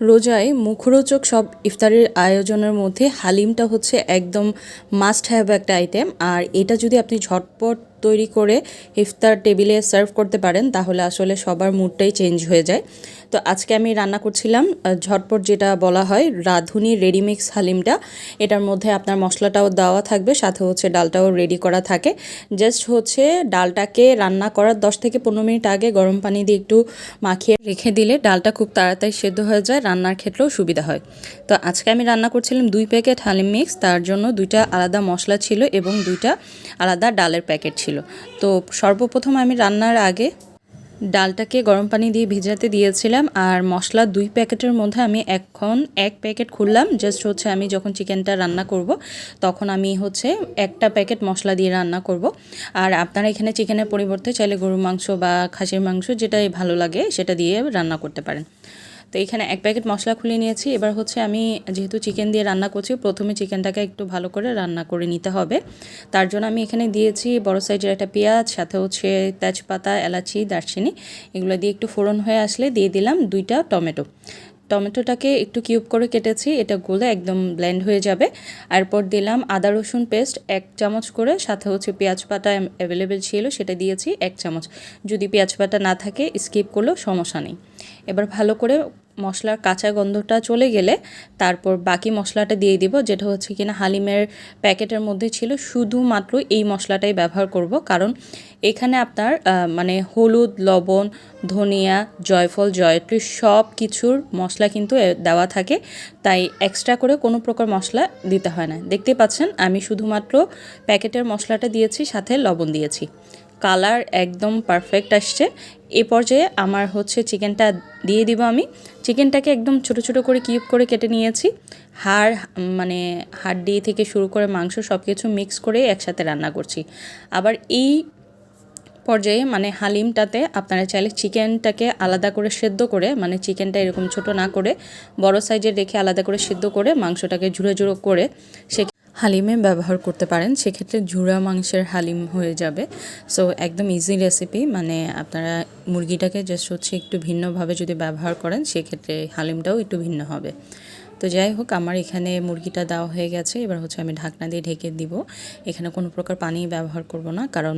রোজায় মুখরোচক সব ইফতারের আয়োজনের মধ্যে হালিমটা হচ্ছে একদম মাস্ট হ্যাভ একটা আইটেম আর এটা যদি আপনি ঝটপট তৈরি করে ইফতার টেবিলে সার্ভ করতে পারেন, তাহলে আসলে সবার মুডটাই চেঞ্জ হয়ে যায়। তো আজকে আমি রান্না করছিলাম ঝটপট যেটা বলা হয় রাঁধুনি রেডিমিক্স হালিমটা। এটার মধ্যে আপনার মশলাটাও দেওয়া থাকবে, সাথে হচ্ছে ডালটাও রেডি করা থাকে। জাস্ট হচ্ছে ডালটাকে রান্না করার দশ থেকে পনেরো মিনিট আগে গরম পানি দিয়ে একটু মাখিয়ে রেখে দিলে ডালটা খুব তাড়াতাড়ি সেদ্ধ হয়ে যায়, রান্নার ক্ষেত্রেও সুবিধা হয়। তো আজকে আমি রান্না করছিলাম দুই প্যাকেট হালিম মিক্স, তার জন্য দুইটা আলাদা মশলা ছিল এবং দুইটা আলাদা ডালের প্যাকেট ছিল। তো সর্বপ্রথম আমি রান্নার আগে ডালটাকে গরম পানি দিয়ে ভিজাতে দিয়েছিলাম আর মশলা দুই প্যাকেটের মধ্যে আমি এখন এক প্যাকেট খুললাম। জাস্ট হচ্ছে আমি যখন চিকেনটা রান্না করব, তখন আমি হচ্ছে একটা প্যাকেট মশলা দিয়ে রান্না করব। আর আপনারা এখানে চিকেনের পরিবর্তে চাইলে গরুর মাংস বা খাসির মাংস যেটাই ভালো লাগে সেটা দিয়ে রান্না করতে পারেন। তো এখানে এক প্যাকেট মশলা খুলে নিয়েছি। এবার হচ্ছে আমি যেহেতু চিকেন দিয়ে রান্না করছি, প্রথমে চিকেনটাকে একটু ভালো করে রান্না করে নিতে হবে। তার জন্য আমি এখানে দিয়েছি বড় সাইজের একটা পেঁয়াজ, সাথে হচ্ছে তেজপাতা, এলাচি, দারচিনি। এগুলো দিয়ে একটু ফোড়ন হয়ে আসলে দিয়ে দিলাম দুইটা টমেটো। টমেটোটাকে একটু কিউব করে কেটেছি, এটা গলে একদম ব্লেন্ড হয়ে যাবে। এরপর দিলাম আদা, রসুন পেস্ট এক চামচ করে, সাথে হচ্ছে পেঁয়াজ পাতা অ্যাভেলেবেল ছিল, সেটা দিয়েছি এক চামচ। যদি পেঁয়াজ পাতা না থাকে স্কিপ করলেও সমস্যা নেই। এবার ভালো করে মশলার কাঁচা গন্ধটা চলে গেলে তারপর বাকি মশলাটা দিয়ে দিব, যেটা হচ্ছে কিনা হালিমের প্যাকেটের মধ্যে ছিল। শুধুমাত্র এই মশলাটাই ব্যবহার করব, কারণ এখানে আপনার মানে হলুদ, লবণ, ধনিয়া, জয়ফল, জয়ত্রী সব কিছুর মশলা কিন্তু দেওয়া থাকে। তাই এক্সট্রা করে কোনো প্রকার মশলা দিতে হয় না। দেখতে পাচ্ছেন, আমি শুধুমাত্র প্যাকেটের মশলাটা দিয়েছি, সাথে লবণ দিয়েছি। কালার একদম পারফেক্ট আসছে। এ পর্যায়ে আমার হচ্ছে চিকেনটা দিয়ে দিব আমি। চিকেনটাকে একদম ছোট ছোট করে কিউব করে কেটে নিয়েছি। হাড় মানে হাড্ডি থেকে শুরু করে মাংস সব কিছু মিক্স করে একসাথে রান্না করছি। আবার এই পর্যায়ে মানে হালিমটাতে আপনারা চাইলে চিকেনটাকে আলাদা করে সেদ্ধ করে মানে চিকেনটা এরকম ছোট না করে, বড় সাইজের রেখে আলাদা করে সেদ্ধ করে মাংসটাকে ঝুড়ো ঝুড়ো করে সে হালিমে ব্যবহার করতে পারেন, সেক্ষেত্রে ঝুড়া মাংসের হালিম হয়ে যাবে। সো একদম ইজি রেসিপি মানে আপনারা মুরগিটাকে জাস্ট হচ্ছে একটু ভিন্নভাবে যদি ব্যবহার করেন, সেক্ষেত্রে হালিমটাও একটু ভিন্ন হবে। তো যাই হোক, আমার এখানে মুরগিটা দেওয়া হয়ে গেছে, এবার হচ্ছে আমি ঢাকনা দিয়ে ঢেকে দিব। এখানে কোনো প্রকার পানি ব্যবহার করব না, কারণ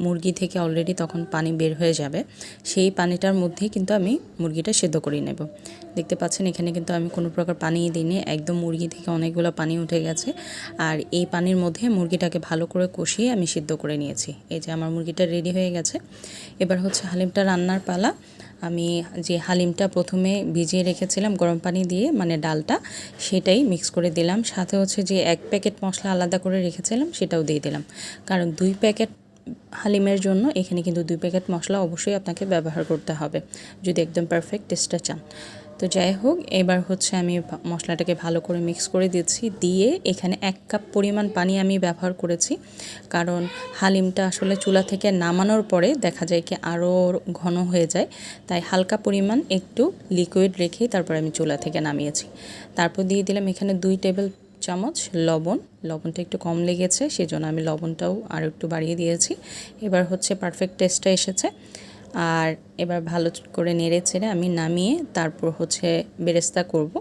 মুরগি থেকে অলরেডি তখন পানি বের হয়ে যাবে। সেই পানিটার মধ্যেই কিন্তু আমি মুরগিটা সেদ্ধ করে নেব। দেখতে পাচ্ছেন, এখানে কিন্তু আমি কোনো প্রকার পানি দিইনি। একদম মুরগি থেকে অনেকগুলো পানি উঠে গেছে। আর এই পানির মধ্যে মুরগিটাকে ভালো করে কষিয়ে আমি সিদ্ধ করে নিয়েছি। এই যে আমার মুরগিটা রেডি হয়ে গেছে। এবার হচ্ছে হালিমটা রান্নার পালা। আমি যে হালিমটা প্রথমে ভিজিয়ে রেখেছিলাম গরম পানি দিয়ে মানে ডালটা, সেটাই মিক্স করে দিলাম। সাথে হচ্ছে যে এক প্যাকেট মশলা আলাদা করে রেখেছিলাম, সেটাও দিয়ে দিলাম। কারণ দুই প্যাকেট হালিমের জন্য এখানে কিন্তু দুই প্যাকেট মশলা অবশ্যই আপনাকে ব্যবহার করতে হবে, যদি একদম পারফেক্ট টেস্টটা চান। তো যাই হোক, এবার হচ্ছে আমি মশলাটাকে ভালো করে মিক্স করে দিচ্ছি, দিয়ে এখানে এক কাপ পরিমাণ পানি আমি ব্যবহার করেছি। কারণ হালিমটা আসলে চুলা থেকে নামানোর পরে দেখা যায় কি আরও ঘন হয়ে যায়, তাই হালকা পরিমাণ একটু লিকুইড রেখেই তারপর আমি চুলা থেকে নামিয়েছি। তারপর দিয়ে দিলাম এখানে দুই টেবিল চামচ লবণ, লবণটা একটু কম লেগেছে, সেজন্য আমি লবণটাও আর একটু বাড়িয়ে দিয়েছি। এবার হচ্ছে পারফেক্ট টেস্টটা এসেছে। আর এবার ভালো করে নেড়ে চেড়ে আমি নামিয়ে তারপর হচ্ছে বেরেস্তা করব।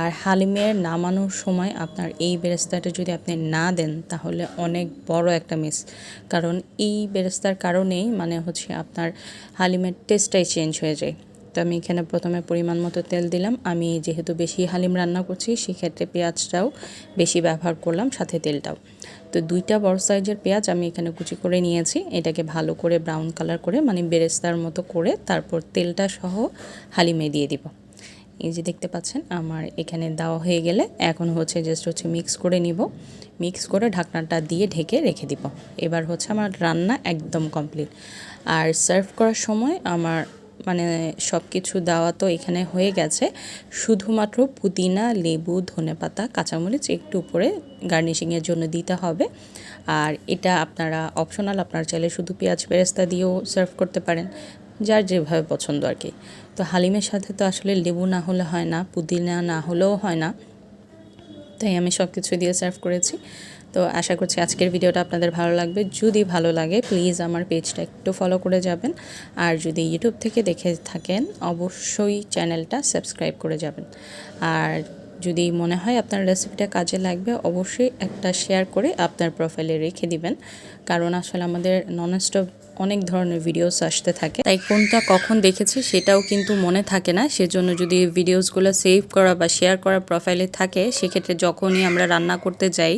আর হালিমের নামানোর সময় আপনার এই বেরেস্তাটা যদি আপনি না দেন, তাহলে অনেক বড় একটা মিস কারণ এই বেরেস্তার কারণেই মানে হচ্ছে আপনার হালিমের টেস্টটাই চেঞ্জ হয়ে যায়। তো আমি এখানে প্রথমে পরিমাণ মতো তেল দিলাম। আমি যেহেতু বেশি হালিম রান্না করছি, সেক্ষেত্রে পেঁয়াজটাও বেশি ব্যবহার করলাম, সাথে তেলটাও। তো দুইটা বড় সাইজের পেঁয়াজ আমি এখানে কুচি করে নিয়েছি। এটাকে ভালো করে ব্রাউন কালার করে মানে বেরেস্তার মতো করে তারপর তেলটা সহ হালিমে দিয়ে দিব। এই যে দেখতে পাচ্ছেন, আমার এখানে দেওয়া হয়ে গেলে এখন হচ্ছে জাস্ট হচ্ছে মিক্স করে নিব। মিক্স করে ঢাকনাটা দিয়ে ঢেকে রেখে দিব। এবার হচ্ছে আমার রান্না একদম কমপ্লিট আর সার্ভ করার সময় আমার মানে সব কিছু দেওয়া তো এখানে হয়ে গেছে। শুধুমাত্র পুদিনা, লেবু, ধনেপাতা, কাঁচামরিচ একটু উপরে গার্নিশিংয়ের জন্য দিতে হবে। আর এটা আপনারা অপশনাল আপনার চাইলে শুধু পেঁয়াজ বেরেস্তা দিয়েও সার্ভ করতে পারেন, যার যেভাবে পছন্দ আর কি। তো হালিমের সাথে তো আসলে লেবু না হলে হয় না, পুদিনা না হলেও হয় না। তাই আমি সব কিছু দিয়ে সার্ভ করেছি। তো আশা করছি আজকের ভিডিওটা আপনাদের ভালো লাগবে। যদি ভালো লাগে প্লিজ আমার পেজটা একটু ফলো করে যাবেন। আর যদি ইউটিউব থেকে দেখে থাকেন, অবশ্যই চ্যানেলটা সাবস্ক্রাইব করে যাবেন। আর যদি মনে হয় আপনার রেসিপিটা কাজে লাগবে, অবশ্যই একটা শেয়ার করে আপনার প্রোফাইলে রেখে দিবেন। কারণ আসলে আমাদের নন স্টপ অনেক ধরনের ভিডিওস আসতে থাকে। তাই কোনটা কখন দেখেছি সেটাও কিন্তু মনে থাকে না। সেজন্য যদি ভিডিওসগুলো সেভ করা বা শেয়ার করা প্রোফাইলে থাকে, সেক্ষেত্রে যখনই আমরা রান্না করতে যাই,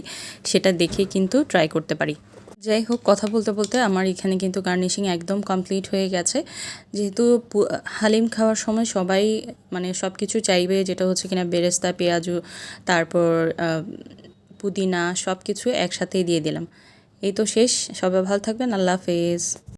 সেটা দেখে কিন্তু ট্রাই করতে পারি। যাই হোক, কথা বলতে বলতে আমার এখানে কিন্তু গার্নিশিং একদম কমপ্লিট হয়ে গেছে। যেহেতু হালিম খাওয়ার সময় সবাই মানে সব কিছু চাইবে, যেটা হচ্ছে কিনা বেরেস্তা, পেঁয়াজু, তারপর পুদিনা সব কিছু একসাথেই দিয়ে দিলাম। এই তো শেষ, সবাই ভালো থাকবেন, আল্লাহ হাফেজ।